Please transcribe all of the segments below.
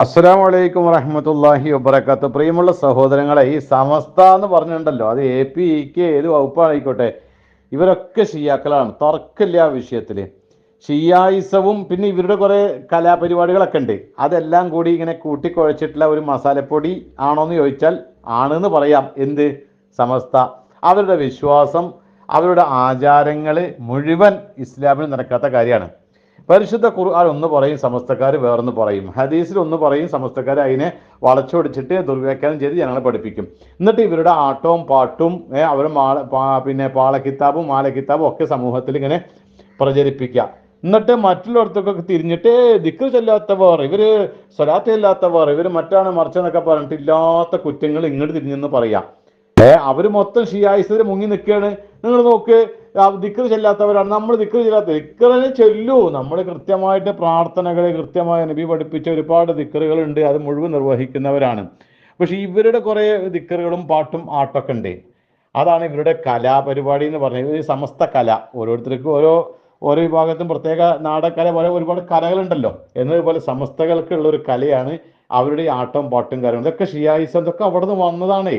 അസ്സലാം വലൈക്കും വറഹമത്തല്ലാഹി വബർക്കാത്ത പ്രിയമുള്ള സഹോദരങ്ങളെ ഈ സമസ്ത എന്ന് പറഞ്ഞിട്ടുണ്ടല്ലോ അത് എ പി കെ ഏത് വകുപ്പായിക്കോട്ടെ ഇവരൊക്കെ ഷിയാക്കളാണ് തർക്കമില്ല ആ വിഷയത്തിൽ ഷിയായിസവും പിന്നെ ഇവരുടെ കുറേ കലാപരിപാടികളൊക്കെ ഉണ്ട്. അതെല്ലാം കൂടി ഇങ്ങനെ കൂട്ടിക്കുഴച്ചിട്ടുള്ള ഒരു മസാലപ്പൊടി ആണോ എന്ന് ചോദിച്ചാൽ ആണെന്ന് പറയാം. എന്ത്? സമസ്ത. അവരുടെ വിശ്വാസം അവരുടെ ആചാരങ്ങൾ മുഴുവൻ ഇസ്ലാമിൽ നടക്കാത്ത കാര്യമാണ്. പരിശുദ്ധ ഖുർആൻ ഒന്ന് പറയും സമസ്തക്കാർ വേറൊന്ന് പറയും. ഹദീസിൽ ഒന്ന് പറയും സമസ്തക്കാർ അതിനെ വളച്ചൊടിച്ചിട്ട് ദുർവ്യാഖ്യാനം ചെയ്ത് ജനങ്ങളെ പഠിപ്പിക്കും. എന്നിട്ട് ഇവരുടെ ആട്ടവും പാട്ടും അവർ മാള പിന്നെ പാളക്കിത്താബും മാലക്കിത്താബും ഒക്കെ സമൂഹത്തിൽ ഇങ്ങനെ പ്രചരിപ്പിക്കുക. എന്നിട്ട് മറ്റുള്ളവർക്കൊക്കെ തിരിഞ്ഞിട്ട് ദിക്കു ചെല്ലാത്തവർ ഇവർ സ്വലാത്ത ഇല്ലാത്തവർ ഇവർ മറ്റാണ് മറിച്ചെന്നൊക്കെ പറഞ്ഞിട്ട് ഇല്ലാത്ത കുറ്റങ്ങൾ ഇങ്ങോട്ട് തിരിഞ്ഞെന്ന് പറയാം. ഏഹ് അവർ മൊത്തം ഷിയായിസത്തിൽ മുങ്ങി നിൽക്കുകയാണ്. നിങ്ങൾ നോക്ക് ദിക്കർ ചെല്ലാത്തവരാണ്. നമ്മൾ ദിക്കർ ചെല്ലാത്ത ദിക്കറിനെ ചെല്ലൂ. നമ്മൾ കൃത്യമായിട്ട് പ്രാർത്ഥനകൾ കൃത്യമായി നബി പഠിപ്പിച്ച ഒരുപാട് ദിക്കറുകളുണ്ട് അത് മുഴുവൻ നിർവഹിക്കുന്നവരാണ്. പക്ഷെ ഇവരുടെ കുറെ ദിക്കറുകളും പാട്ടും ആട്ടൊക്കെ ഉണ്ട്. അതാണ് ഇവരുടെ കലാപരിപാടി എന്ന് പറഞ്ഞത് ഈ സമസ്ത കല. ഓരോരുത്തർക്കും ഓരോ ഓരോ വിഭാഗത്തും പ്രത്യേക നാടകകല പോലെ ഒരുപാട് കലകളുണ്ടല്ലോ. എന്നതുപോലെ സമസ്തകൾക്കുള്ള ഒരു കലയാണ് അവരുടെ ആട്ടം പാട്ടും കാര്യങ്ങളും. ഇതൊക്കെ ഷിയായിസം ഇതൊക്കെ അവിടെ നിന്ന് വന്നതാണേ.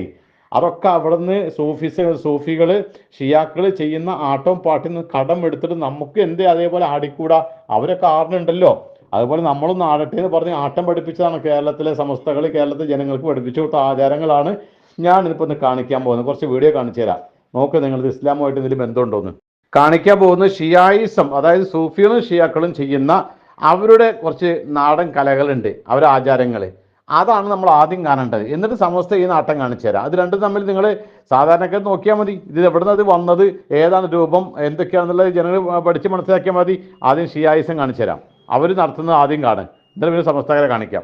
അതൊക്കെ അവിടുന്ന് സൂഫിസ് സൂഫികൾ ഷിയാക്കൾ ചെയ്യുന്ന ആട്ടവും പാട്ടിൽ നിന്ന് കടം എടുത്തിട്ട് നമുക്ക് എന്ത് അതേപോലെ ആടിക്കൂടാ? അവരൊക്കെ ആറിനുണ്ടല്ലോ അതുപോലെ നമ്മളൊന്ന് ആടട്ടെ എന്ന് പറഞ്ഞ് ആട്ടം പഠിപ്പിച്ചതാണ് കേരളത്തിലെ സമസ്തകൾ കേരളത്തിലെ ജനങ്ങൾക്ക് പഠിപ്പിച്ചു കൊടുത്ത ആചാരങ്ങളാണ് ഞാൻ ഇതിപ്പോ ഒന്ന് കാണിക്കാൻ പോകുന്നത്. കുറച്ച് വീഡിയോ കാണിച്ചു തരാം. നോക്ക് നിങ്ങൾ ഇസ്ലാമുമായിട്ട് ഇതിൽ ബന്ധമുണ്ടോന്ന്. കാണിക്കാൻ പോകുന്നത് ഷിയായിസം അതായത് സൂഫികളും ഷിയാക്കളും ചെയ്യുന്ന അവരുടെ കുറച്ച് നാടൻ കലകളുണ്ട് അവരുടെ ആചാരങ്ങൾ അതാണ് നമ്മൾ ആദ്യം കാണേണ്ടത്. എന്നിട്ട് സമസ്ത ഈ നാട്ടം കാണിച്ചു തരാം. അത് രണ്ടും തമ്മിൽ നിങ്ങൾ സാധാരണക്കാർ നോക്കിയാൽ മതി. ഇത് എവിടുന്ന് അത് വന്നത്? ഏതാണ് രൂപം? എന്തൊക്കെയാണെന്നുള്ളത് ജനങ്ങൾ പഠിച്ച് മനസ്സിലാക്കിയാൽ മതി. ആദ്യം ഷിയായുസം കാണിച്ചു തരാം. അവർ നടത്തുന്നത് ആദ്യം കാണും എന്നിട്ട് പിന്നെ സമസ്തകരെ കാണിക്കാം.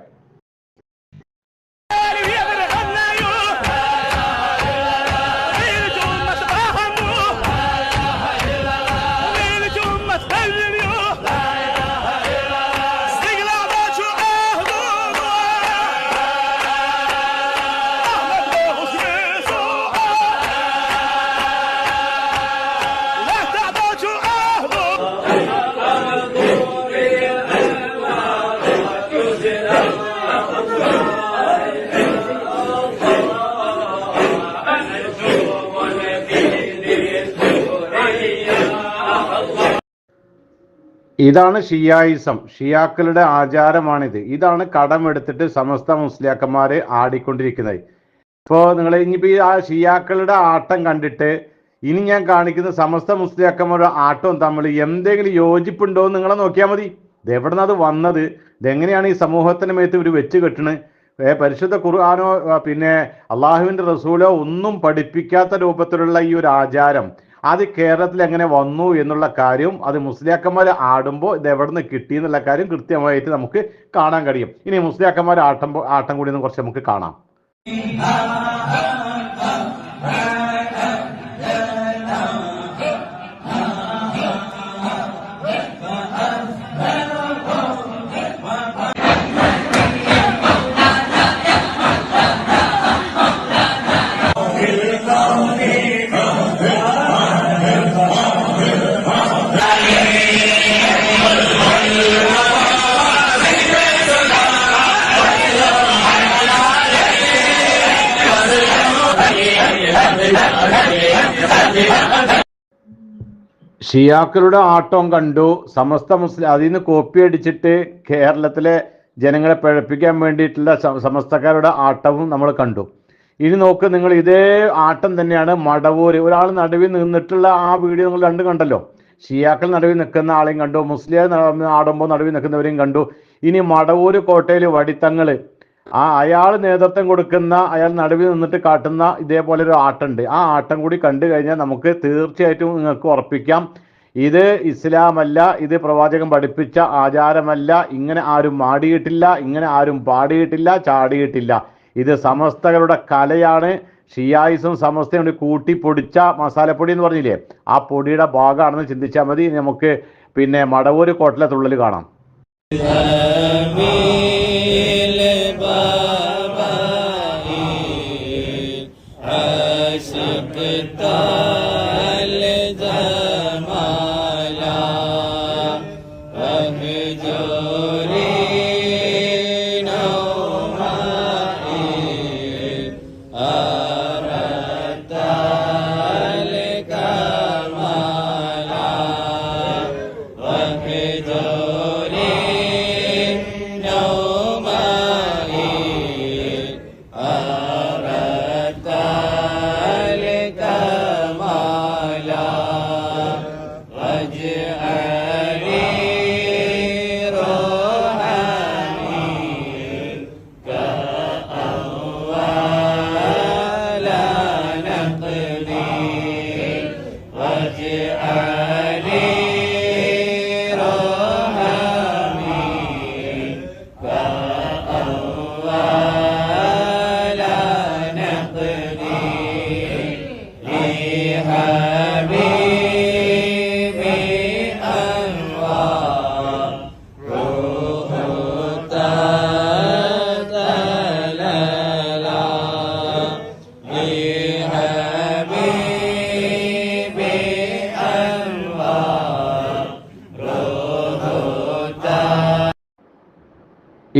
ഇതാണ് ഷിയായിസം. ഷിയാക്കളുടെ ആചാരമാണിത്. ഇതാണ് കടമെടുത്തിട്ട് സമസ്ത മുസ്ലിയാക്കന്മാരെ ആടിക്കൊണ്ടിരിക്കുന്നത്. ഇപ്പോ നിങ്ങൾ ഇനിയിപ്പോൾ ഈ ആ ഷിയാക്കളുടെ ആട്ടം കണ്ടിട്ട് ഇനി ഞാൻ കാണിക്കുന്ന സമസ്ത മുസ്ലിയാക്കന്മാരുടെ ആട്ടം തമ്മിൽ എന്തെങ്കിലും യോജിപ്പുണ്ടോ എന്ന് നിങ്ങളെ നോക്കിയാൽ മതി. ഇതെവിടുന്ന അത് വന്നത്? ഇതെങ്ങനെയാണ് ഈ സമൂഹത്തിന് മേത്ത് ഇവർ വെച്ച് കെട്ടണത് പരിശുദ്ധ ഖുർആാനോ പിന്നെ അള്ളാഹുവിന്റെ റസൂലോ ഒന്നും പഠിപ്പിക്കാത്ത രൂപത്തിലുള്ള ഈ ഒരു ആചാരം. അത് കേരളത്തിൽ എങ്ങനെ വന്നു എന്നുള്ള കാര്യവും അത് മുസ്ലിയാക്കന്മാർ ആടുമ്പോൾ ഇത് എവിടെ നിന്ന് കിട്ടി എന്നുള്ള കാര്യം കൃത്യമായിട്ട് നമുക്ക് കാണാൻ കഴിയും. ഇനി മുസ്ലിയാക്കന്മാർ ആട്ടം ആട്ടം കൂടി കുറച്ച് നമുക്ക് കാണാം. ഷിയാക്കളുടെ ആട്ടം കണ്ടു. സമസ്ത മുസ്ലിം അതിൽ നിന്ന് കോപ്പി അടിച്ചിട്ട് കേരളത്തിലെ ജനങ്ങളെ പഴപ്പിക്കാൻ വേണ്ടിയിട്ടുള്ള സമസ്തക്കാരുടെ ആട്ടവും നമ്മൾ കണ്ടു. ഇനി നോക്ക് നിങ്ങൾ ഇതേ ആട്ടം തന്നെയാണ് മടവൂര്. ഒരാൾ നടുവിൽ നിന്നിട്ടുള്ള ആ വീഡിയോ നിങ്ങൾ രണ്ടും കണ്ടല്ലോ. ഷിയാക്കൾ നടുവിൽ നിൽക്കുന്ന ആളെയും കണ്ടു. മുസ്ലിം ആടുമ്പോൾ നടുവിൽ നിൽക്കുന്നവരെയും കണ്ടു. ഇനി മടവൂര് കോട്ടയിൽ വടിത്തങ്ങൾ ആ അയാൾ നേതൃത്വം കൊടുക്കുന്ന അയാൾ നടുവിൽ നിന്നിട്ട് കാട്ടുന്ന ഇതേപോലെ ഒരു ആട്ടുണ്ട്. ആ ആട്ടം കൂടി കണ്ടു കഴിഞ്ഞാൽ നമുക്ക് തീർച്ചയായിട്ടും നിങ്ങൾക്ക് ഉറപ്പിക്കാം. ഇത് ഇസ്ലാമല്ല ഇത് പ്രവാചകൻ പഠിപ്പിച്ച ആചാരമല്ല. ഇങ്ങനെ ആരും മാടിയിട്ടില്ല ഇങ്ങനെ ആരും പാടിയിട്ടില്ല ചാടിയിട്ടില്ല. ഇത് സമസ്തകളുടെ കലയാണ്. ഷിയായിസും സമസ്തയും കൂടി കൂട്ടി പൊടിച്ച മസാലപ്പൊടി എന്ന് പറഞ്ഞില്ലേ? ആ പൊടിയുടെ ഭാഗമാണെന്ന് ചിന്തിച്ചാൽ മതി. നമുക്ക് പിന്നെ മടവൂര് കോട്ടിലെ തുള്ളൽ കാണാം.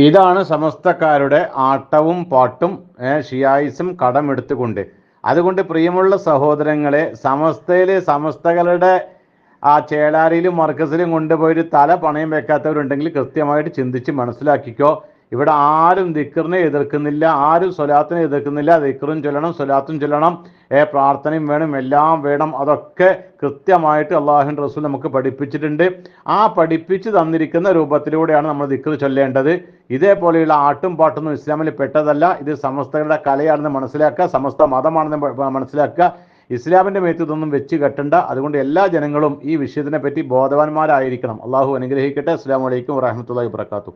ഇതാണ് സമസ്തക്കാരുടെ ആട്ടവും പാട്ടും ഷിയായിസും കടമെടുത്തുകൊണ്ട്. അതുകൊണ്ട് പ്രിയമുള്ള സഹോദരങ്ങളെ സമസ്തയിലെ സമസ്തകളുടെ ആ ചേളാരിയിലും മർക്കസിലും കൊണ്ടുപോയി തല പണയം വെക്കാത്തവരുണ്ടെങ്കിൽ കൃത്യമായിട്ട് ചിന്തിച്ച് മനസ്സിലാക്കിക്കോ. ഇവിടെ ആരും ദിക്കറിനെ എതിർക്കുന്നില്ല ആരും സ്വലാത്തിനെ എതിർക്കുന്നില്ല. ദിക്കറും ചൊല്ലണം സ്വലാത്തും ചൊല്ലണം. ഏ പ്രാർത്ഥനയും വേണം എല്ലാം വേണം. അതൊക്കെ കൃത്യമായിട്ട് അള്ളാഹുൻ റസൂൽ നമുക്ക് പഠിപ്പിച്ചിട്ടുണ്ട്. ആ പഠിപ്പിച്ച് തന്നിരിക്കുന്ന രൂപത്തിലൂടെയാണ് നമ്മൾ ദിക്കർ ചൊല്ലേണ്ടത്. ഇതേപോലെയുള്ള ആട്ടും പാട്ടൊന്നും ഇസ്ലാമിൽ പെട്ടതല്ല. ഇത് സമസ്തകളുടെ കലയാണെന്ന് മനസ്സിലാക്കുക സമസ്ത മതമാണെന്ന് മനസ്സിലാക്കുക. ഇസ്ലാമിന്റെ മേത്ത് ഇതൊന്നും വെച്ച് കെട്ടണ്ട. അതുകൊണ്ട് എല്ലാ ജനങ്ങളും ഈ വിഷയത്തിനെ പറ്റി ബോധവാന്മാരായിരിക്കണം. അള്ളാഹു അനുഗ്രഹിക്കട്ടെ. അസ്സാം വലൈക്കും വാഹമത്തല്ലാ വാത്തു